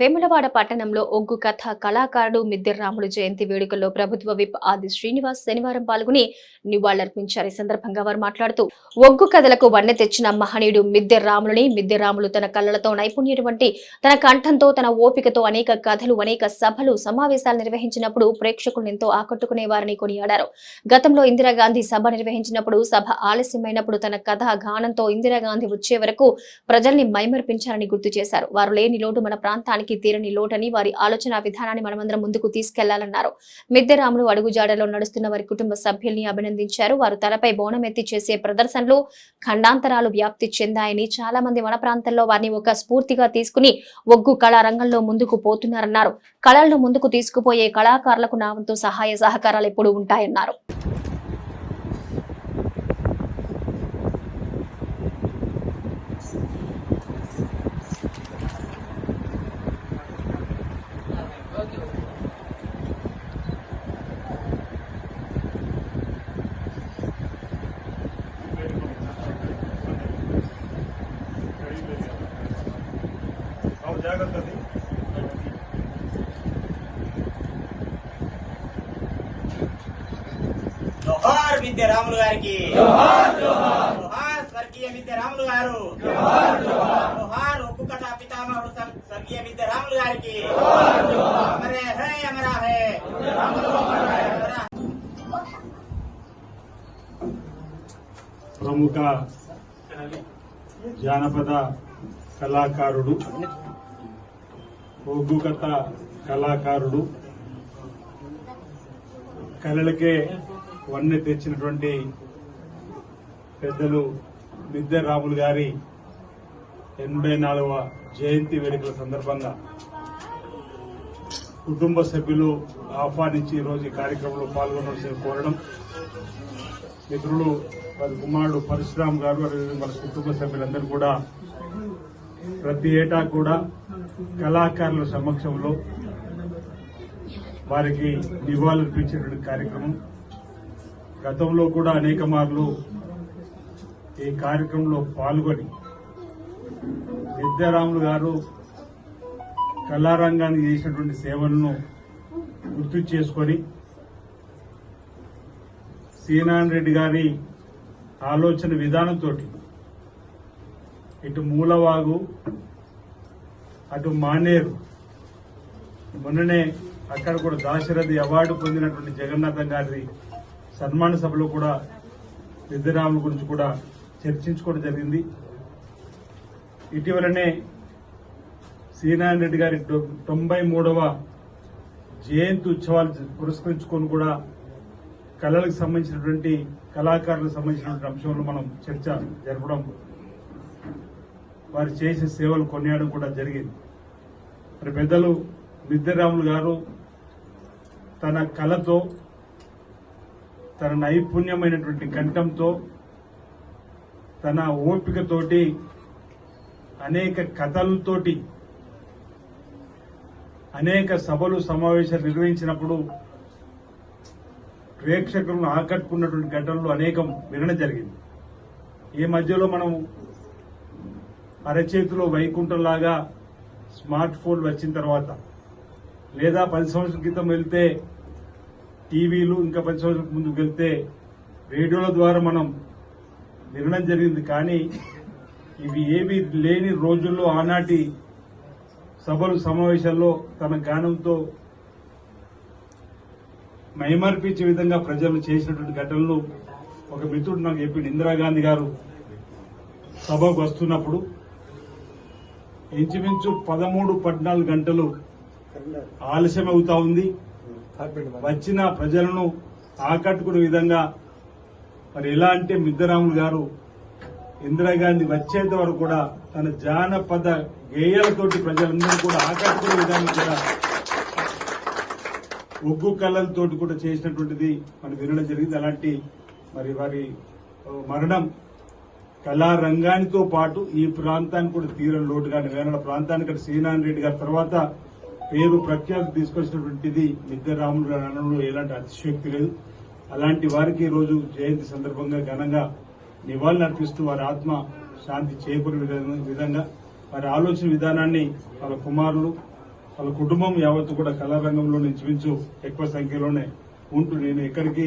వేములవాడ పట్టణంలో ఒగ్గు కథ కళాకారుడు మిద్దె రాములు జయంతి వేడుకల్లో ప్రభుత్వ విప్ ఆది శ్రీనివాస్ శనివారం పాల్గొని నివాళులర్పించారు. ఈ సందర్భంగా వారు మాట్లాడుతూ ఒగ్గు కథలకు వన్నె తెచ్చిన మహనీయుడు మిద్దె రాములని రాములు తన కళ్ళతో నైపుణ్యం వంటి తన కంఠంతో తన ఓపికతో అనేక కథలు అనేక సభలు సమావేశాలు నిర్వహించినప్పుడు ప్రేక్షకులను ఎంతో ఆకట్టుకునేవారని కొనియాడారు. గతంలో ఇందిరాగాంధీ సభ నిర్వహించినప్పుడు సభ ఆలస్యమైనప్పుడు తన కథ గానంతో ఇందిరాగాంధీ వచ్చే వరకు ప్రజల్ని మైమర్పించారని గుర్తు చేశారు. వారు లేని లోటు మన ప్రాంతానికి తీరని లోటని వారి ఆలోచన విధానాన్ని మనమందరం ముందుకు తీసుకెళ్ళాలన్నారు. మిద్దె రాములు అడుగుజాడలో నడుస్తున్న వారి కుటుంబ సభ్యుల్ని అభినందించారు. వారు తలపై బోనం ఎత్తి చేసే ప్రదర్శనలు ఖండాంతరాలు వ్యాప్తి చెందాయని చాలా మంది మన ప్రాంతంలో వారిని ఒక స్ఫూర్తిగా తీసుకుని ఒగ్గు కళారంగంలో ముందుకు పోతున్నారన్నారు. కళలను ముందుకు తీసుకుపోయే కళాకారులకు నా సహాయ సహకారాలు ఎప్పుడూ ఉంటాయన్నారు. బాబు జాగ్రత్త అది. జోహార్ విద్య రాములు గారికి జోహార్ స్వర్గీయ విద్య రాములు గారు జోహార్ ఉప్పు కథా పితామహుడు స్వ- స్వర్గీయ విద్య రాములు గారికి అమరే హే అమరా హే అమరా ప్రముఖ జానపద కళాకారుడు ఒగ్గు కథ కళాకారుడు. కళలకే వన్నె తెచ్చినటువంటి పెద్దలు మిద్దె రాములు గారి ఎనభై నాలుగవ జయంతి వేడుకల సందర్భంగా కుటుంబ సభ్యులు ఆహ్వానించి ఈరోజు రోజు ఈ కార్యక్రమంలో పాల్గొనవలసిన కోరడం. మిత్రులు వారి కుమారుడు పరశురామ్ గారు వారి కుటుంబ సభ్యులందరూ కూడా ప్రతి ఏటా కూడా కళాకారుల సమక్షంలో వారికి నివాళులర్పించినటువంటి కార్యక్రమం. గతంలో కూడా అనేక మార్లు ఈ కార్యక్రమంలో పాల్గొని విద్యారాములు గారు కళారంగానికి చేసినటువంటి సేవలను గుర్తు చేసుకొని సీనారాయణ రెడ్డి గారి ఆలోచన విధానంతో ఇటు మూలవాగు అటు మానేరు. మొన్ననే అక్కడ కూడా దాశరథి అవార్డు పొందినటువంటి జగన్నాథం గారి సన్మాన సభలో కూడా విద్యరాముల గురించి కూడా చర్చించుకోవడం జరిగింది. ఇటీవలనే శ్రీనారాయణ రెడ్డి గారి తొంభై మూడవ జయంతి ఉత్సవాలు పురస్కరించుకొని కూడా కళలకు సంబంధించినటువంటి కళాకారులకు సంబంధించినటువంటి అంశంలో మనం చర్చ జరపడం వారు చేసే సేవలు కొనియాడడం కూడా జరిగింది. మరి పెద్దలు విద్యారాములు గారు తన కళతో తన నైపుణ్యమైనటువంటి కంఠంతో తన ఓపికతోటి అనేక కథలతోటి అనేక సభలు సమావేశాలు నిర్వహించినప్పుడు ప్రేక్షకులను ఆకట్టుకున్నటువంటి ఘటనలు అనేకం వినడం జరిగింది. ఈ మధ్యలో మనం అరచేతిలో వైకుంఠంలాగా స్మార్ట్ ఫోన్ వచ్చిన తర్వాత లేదా పది సంవత్సరాల క్రితం వెళ్తే టీవీలు ఇంకా పది సంవత్సరాల ముందుకు వెళ్తే రేడియోల ద్వారా మనం వినడం జరిగింది. కానీ ఇవి ఏమీ లేని రోజుల్లో ఆనాటి సభలు సమావేశాల్లో తన గానంతో మైమర్పించే విధంగా ప్రజలు చేసినటువంటి ఘటనలు ఒక మిత్రుడు నాకు చెప్పిండు. ఇందిరాగాంధీ గారు సభకు వస్తున్నప్పుడు ఇంచుమించు పదమూడు పద్నాలుగు గంటలు ఆలస్యం అవుతా ఉంది. వచ్చిన ప్రజలను ఆకట్టుకునే విధంగా మరి ఎలా అంటే మిద్దరాములు గారు ఇందిరాగాంధీ వచ్చేంత వరకు కూడా తన జానపద గేయాలతోటి ప్రజలందరూ కూడా ఆకట్టుకునే విధంగా కూడా ఉగ్గు కళ్ళలతోటి కూడా చేసినటువంటిది మనం వినడం జరిగింది. అలాంటి మరి వారి మరణం కళారంగానితో పాటు ఈ ప్రాంతానికి కూడా తీరని లోటు కానీ వేనాడ ప్రాంతానికి అటు శ్రీనారాయణ రెడ్డి గారి తర్వాత పేరు ప్రఖ్యాతి తీసుకొచ్చినటువంటిది మిద్దె రాములు గారి అనడంలో ఎలాంటి అతిశయోక్తి లేదు. అలాంటి వారికి ఈరోజు రోజు జయంతి సందర్భంగా ఘనంగా నివాళులు అర్పిస్తూ వారి ఆత్మ శాంతి చేకూరే విధంగా- విధంగా వారి ఆలోచన విధానాన్ని వాళ్ళ కుమారులు వాళ్ళ కుటుంబం యావత్తు కూడా కళారంగంలో ఇంచుమించు ఎక్కువ సంఖ్యలోనే ఉంటూ నేను ఎక్కడికి